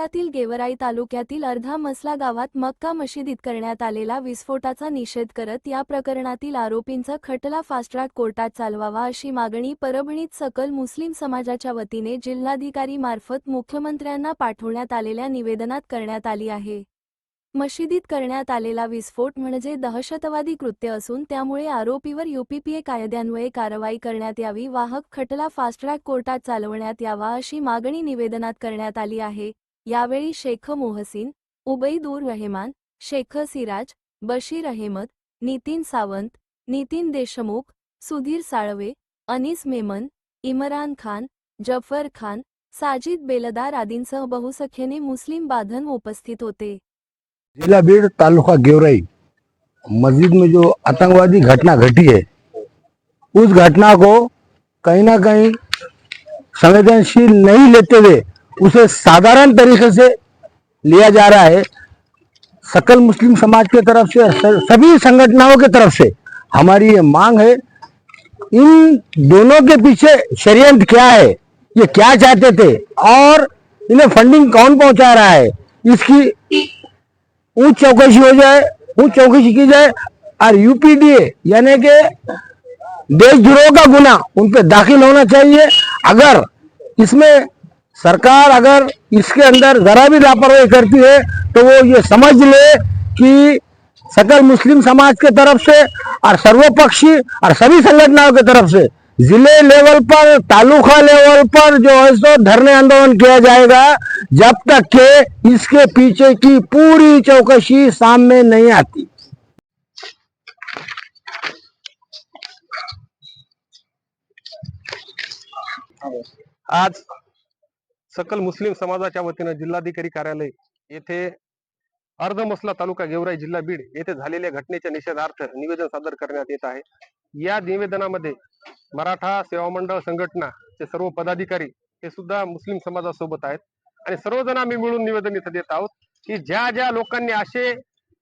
जिल्ह्यातील गेवराई तालुक्यातील अर्धा मसला गावात मक्का मशिदीत करण्यात आलेला विस्फोटाचा निषेध करत या प्रकरणातील आरोपींचा खटला फास्ट्रॅक कोर्टात चालवावा अशी मागणी परभणीत सकल मुस्लिम समाजाच्या वतीने जिल्हाधिकारी मार्फत मुख्यमंत्र्यांना पाठवण्यात आलेल्या निवेदनात करण्यात आली आहे. मशिदीत करण्यात आलेला विस्फोट म्हणजे दहशतवादी कृत्य असून त्यामुळे आरोपीवर युपीपीए कायद्यान्वये कारवाई करण्यात यावी वाहक खटला फास्ट्रॅक कोर्टात चालवण्यात यावा अशी मागणी निवेदनात करण्यात आली आहे. यावेळी शेख मोहसिन उबैदूर रहमान शेख सिराज बशीर अहमद नितीन सावंत नितीन देशमुख सुधीर साळवे अनिस मेमन इमरान खान जफर खान साजिद बेलदार आदींसह बहुसंख्येने मुस्लिम बांधव उपस्थित होते. जिला बीड तालुका गेवराई मस्जिद में जो आतंकवादी घटना घटी है उस घटना को कहीं ना कहीं संवेदनशील नहीं लेते हुए उसे साधारण तरीके से लिया जा रहा है। सकल मुस्लिम समाज के तरफ़ से सभी संगठनों के तरफ़ से हमारी ये मांग है, इन दोनों के पीछे षड्यंत्र क्या है, ये क्या चाहते थे, और इन्हें फंडिंग कौन पहुँचा रहा है, इसकी ऊंच चौकसी हो जाए, ऊंच चौकसी की जाए, और यूपीडीए यानी कि देशद्रोह का गुना उन पर दाखिल होना चाहिए। अगर इसमें सरकार अगर इसके अंदर जरा भी लापरवाही करती है तो वो ये समझ ले कि सकल मुस्लिम समाज के तरफ़ से और सर्वपक्षी और सभी संगठनों के तरफ़ से ज़िले लेवल पर, तालुका लेवल पर जो है सो धरने आंदोलन किया जाएगा, जब तक के इसके पीछे की पूरी चौकसी सामने नहीं आती। आज सकल मुस्लिम समाजाच्या वतीनं जिल्हाधिकारी कार्यालय येथे अर्ध मसला तालुका गेवराई जिल्हा बीड येथे झालेल्या घटनेच्या निषेधार्थ निवेदन सादर करण्यात येत आहे. या निवेदनामध्ये मराठा सेवा मंडळ संघटना चे सर्व पदाधिकारी हे सुद्धा मुस्लिम समाजासोबत आहेत. आणि सर्वजण आम्ही मिळून निवेदन इथं देत आहोत की ज्या ज्या लोकांनी असे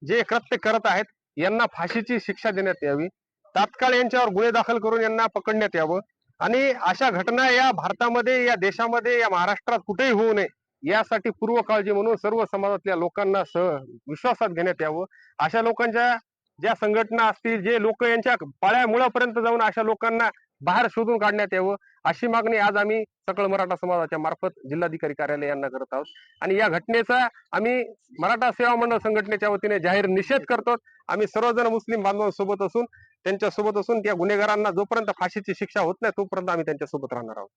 जे कृत्य करत आहेत यांना फाशीची शिक्षा देण्यात यावी. तात्काळ यांच्यावर गुन्हे दाखल करून यांना पकडण्यात यावं. आणि अशा घटना या भारतामध्ये या देशामध्ये या महाराष्ट्रात कुठेही होऊ नये यासाठी पूर्व काळजी म्हणून सर्व समाजातल्या लोकांना सह विश्वासात घेण्यात यावं. अशा लोकांच्या ज्या संघटना असतील जे लोक यांच्या पाळ्या मुळापर्यंत जाऊन अशा लोकांना बाहेर शोधून काढण्यात यावं अशी मागणी आज आम्ही सकळ मराठा समाजाच्या मार्फत जिल्हाधिकारी कार्यालय यांना करत आहोत. आणि या घटनेचा आम्ही मराठा सेवा मंडळ संघटनेच्या वतीने जाहीर निषेध करतो. आम्ही सर्वजण मुस्लिम बांधवांसोबत असून त्यांच्यासोबत असून त्या गुन्हेगारांना जोपर्यंत फाशीची शिक्षा होत नाही तोपर्यंत आम्ही त्यांच्यासोबत राहणार आहोत.